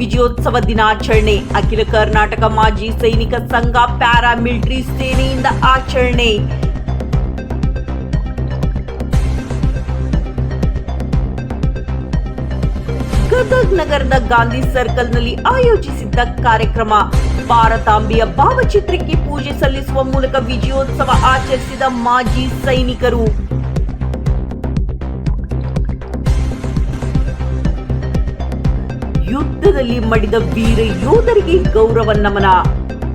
ವಿಜಯೋತ್ಸವ ದಿನಾಚರಣೆ ಅಖಿಲ ಕರ್ನಾಟಕ ಮಾಜಿ ಸೈನಿಕ ಸಂಘ ಪ್ಯಾರಾ ಮಿಲಿಟರಿ ಸೇನೆಯಿಂದ ಆಚರಣೆ. ಗದಗ್ ನಗರದ ಗಾಂಧಿ ಸರ್ಕಲ್ನಲ್ಲಿ ಆಯೋಜಿಸಿದ್ದ ಕಾರ್ಯಕ್ರಮ. ಭಾರತಾಂಬಿಯ ಭಾವಚಿತ್ರಕ್ಕೆ ಪೂಜೆ ಸಲ್ಲಿಸುವ ಮೂಲಕ ವಿಜಯೋತ್ಸವ ಆಚರಿಸಿದ ಮಾಜಿ ಸೈನಿಕರು. ಯುದ್ಧದಲ್ಲಿ ಮಡಿದ ವೀರ ಯೋಧರಿಗೆ ಗೌರವ ನಮನ.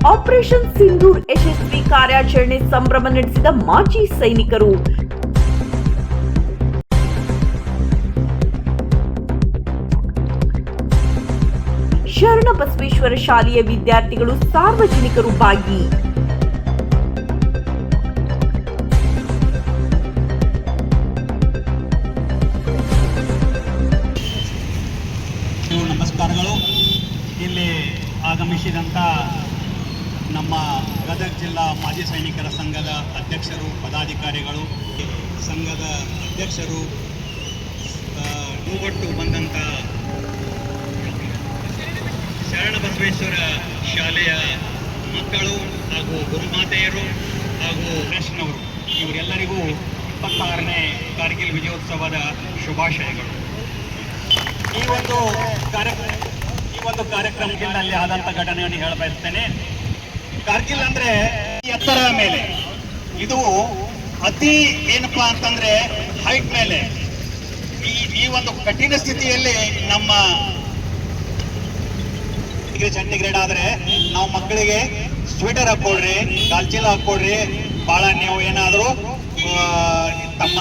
ಆಪರೇಷನ್ ಸಿಂಧೂರ್ ಯಶಸ್ವಿ ಕಾರ್ಯಾಚರಣೆ ಸಂಭ್ರಮ ನಡೆಸಿದ ಮಾಜಿ ಸೈನಿಕರು. ಶರಣ ಬಸವೇಶ್ವರ ಶಾಲೆಯ ವಿದ್ಯಾರ್ಥಿಗಳು ಸಾರ್ವಜನಿಕರು ಭಾಗಿ ಆಗಮಿಸಿದಂಥ ನಮ್ಮ ಗದಗ ಜಿಲ್ಲಾ ಮಾಜಿ ಸೈನಿಕರ ಸಂಘದ ಅಧ್ಯಕ್ಷರು, ಪದಾಧಿಕಾರಿಗಳು, ಸಂಘದ ಅಧ್ಯಕ್ಷರು ಮೂಗಟ್ಟು ಬಂದಂಥ ಶರಣ ಶರಣಬಸವೇಶ್ವರ ಶಾಲೆಯ ಮಕ್ಕಳು ಹಾಗೂ ಗುರುಮಾತೆಯರು ಹಾಗೂ ಕೃಷ್ಣವರು ಇವರೆಲ್ಲರಿಗೂ ಇಪ್ಪತ್ತಾರನೇ ಕಾರ್ಗಿಲ್ ವಿಜಯೋತ್ಸವದ ಶುಭಾಶಯಗಳು. ಈ ಒಂದು ಕಾರ್ಯಕ್ರಮ ಒಂದು ಕಾರ್ಯಕ್ರಮದಲ್ಲಿ ಆದಂತ ಘಟನೆಯನ್ನು ಹೇಳ ಬಯಸ್ತೇನೆ ಕಾರ್ಗಿಲ್ ಅಂದ್ರೆ ಎತ್ತರ ಮೇಲೆ. ಇದು ಅತಿ ಏನಪ್ಪಾ ಅಂತಂದ್ರೆ ಹೈಟ್ ಮೇಲೆ. ಈ ಈ ಒಂದು ಕಠಿಣ ಸ್ಥಿತಿಯಲ್ಲಿ ನಮ್ಮ ಚಂಡಿಗ್ರೇಡ್ ಆದ್ರೆ ನಾವು ಮಕ್ಕಳಿಗೆ ಸ್ವೆಟರ್ ಹಾಕೊಳ್ರಿ ಕಾಲ್ಚೀಲ ಹಾಕೊಳ್ರಿ ಬಹಳ ನೀವು ಏನಾದರೂ ತಮ್ಮ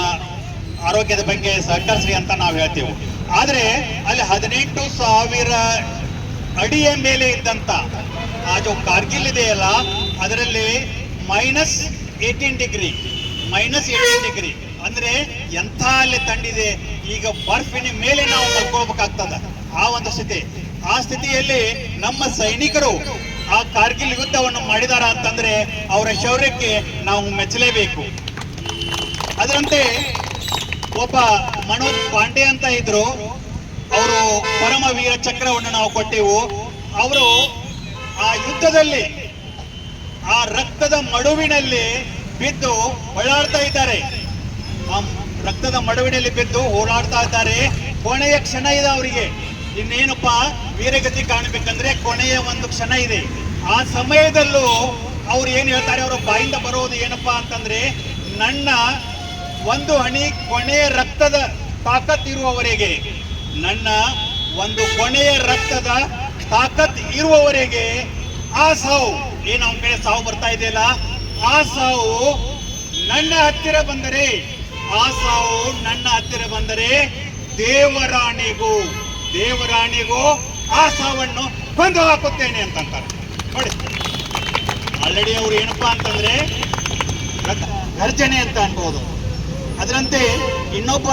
ಆರೋಗ್ಯದ ಬಗ್ಗೆ ಸಹಕರಿಸ್ರಿ ಅಂತ ನಾವು ಹೇಳ್ತೀವಿ. ಆದ್ರೆ ಅಲ್ಲಿ ಹದಿನೆಂಟು ಸಾವಿರ ಅಡಿಯ ಮೇಲೆ ಇದ್ದಂತ ಆ ಜೋ ಕಾರ್ಗಿಲ್ ಇದೆಯಲ್ಲ, ಅದರಲ್ಲಿ minus eighteen degree minus eighteen degree ಅಂದ್ರೆ ಎಂಥ ಅಲ್ಲಿ ತಂಡಿದೆ, ಈಗ ಬರ್ಫಿನ ಮೇಲೆ ನಾವು ಮಲ್ಕೋಬೇಕಾಗ್ತದ ಆ ಒಂದು ಸ್ಥಿತಿ. ಆ ಸ್ಥಿತಿಯಲ್ಲಿ ನಮ್ಮ ಸೈನಿಕರು ಆ ಕಾರ್ಗಿಲ್ ಯುದ್ಧವನ್ನು ಮಾಡಿದಾರ ಅಂತಂದ್ರೆ ಅವರ ಶೌರ್ಯಕ್ಕೆ ನಾವು ಮೆಚ್ಚಲೇಬೇಕು. ಅದರಂತೆ ಒಬ್ಬ ಮನೋಜ್ ಪಾಂಡೆ ಅಂತ ಇದ್ರು ಅವರು ಪರಮ ವೀರ ಚಕ್ರವನ್ನು ನಾವು ಕೊಟ್ಟೆವು. ಅವರು ಆ ಯುದ್ಧದಲ್ಲಿ ಆ ರಕ್ತದ ಮಡುವಿನಲ್ಲಿ ಬಿದ್ದು ಓಡಾಡ್ತಾ ಇದ್ದಾರೆ. ಆ ರಕ್ತದ ಮಡುವಿನಲ್ಲಿ ಬಿದ್ದು ಓಡಾಡ್ತಾ ಇದ್ದಾರೆ. ಕೊನೆಯ ಕ್ಷಣ ಇದೆ ಅವರಿಗೆ. ಇನ್ನೇನಪ್ಪ ವೀರಗತಿ ಕಾಣಬೇಕಂದ್ರೆ ಕೊನೆಯ ಒಂದು ಕ್ಷಣ ಇದೆ. ಆ ಸಮಯದಲ್ಲೂ ಅವ್ರು ಏನು ಹೇಳ್ತಾರೆ, ಅವರ ಬಾಯಿಂದ ಬರೋದು ಏನಪ್ಪಾ ಅಂತಂದ್ರೆ, ನನ್ನ ಒಂದು ಹಣಿ ಕೊನೆಯ ರಕ್ತದ ತಾಕತ್ ಇರುವವರೆಗೆ ನನ್ನ ಒಂದು ಕೊನೆಯ ರಕ್ತದ ತಾಕತ್ ಇರುವವರೆಗೆ ಆ ಸಾವು ಏನು ಅವನ ಕಡೆ ಸಾವು ಬರ್ತಾ ಇದೆಯಲ್ಲ, ಆ ಸಾವು ನನ್ನ ಹತ್ತಿರ ಬಂದರೆ, ಆ ಸಾವು ನನ್ನ ಹತ್ತಿರ ಬಂದರೆ ದೇವರಾಣಿಗೂ ದೇವರಾಣಿಗೂ ಆ ಸಾವನ್ನು ಬಂದು ಹಾಕುತ್ತೇನೆ ಅಂತಂತಾರೆ. ನೋಡಿ, ಆಲ್ರೆಡಿ ಅವ್ರು ಏನಪ್ಪಾ ಅಂತಂದ್ರೆ ಗರ್ಜನೆ ಅಂತ ಅನ್ಬೋದು. ಅದರಂತೆ ಇನ್ನೊಬ್ಬ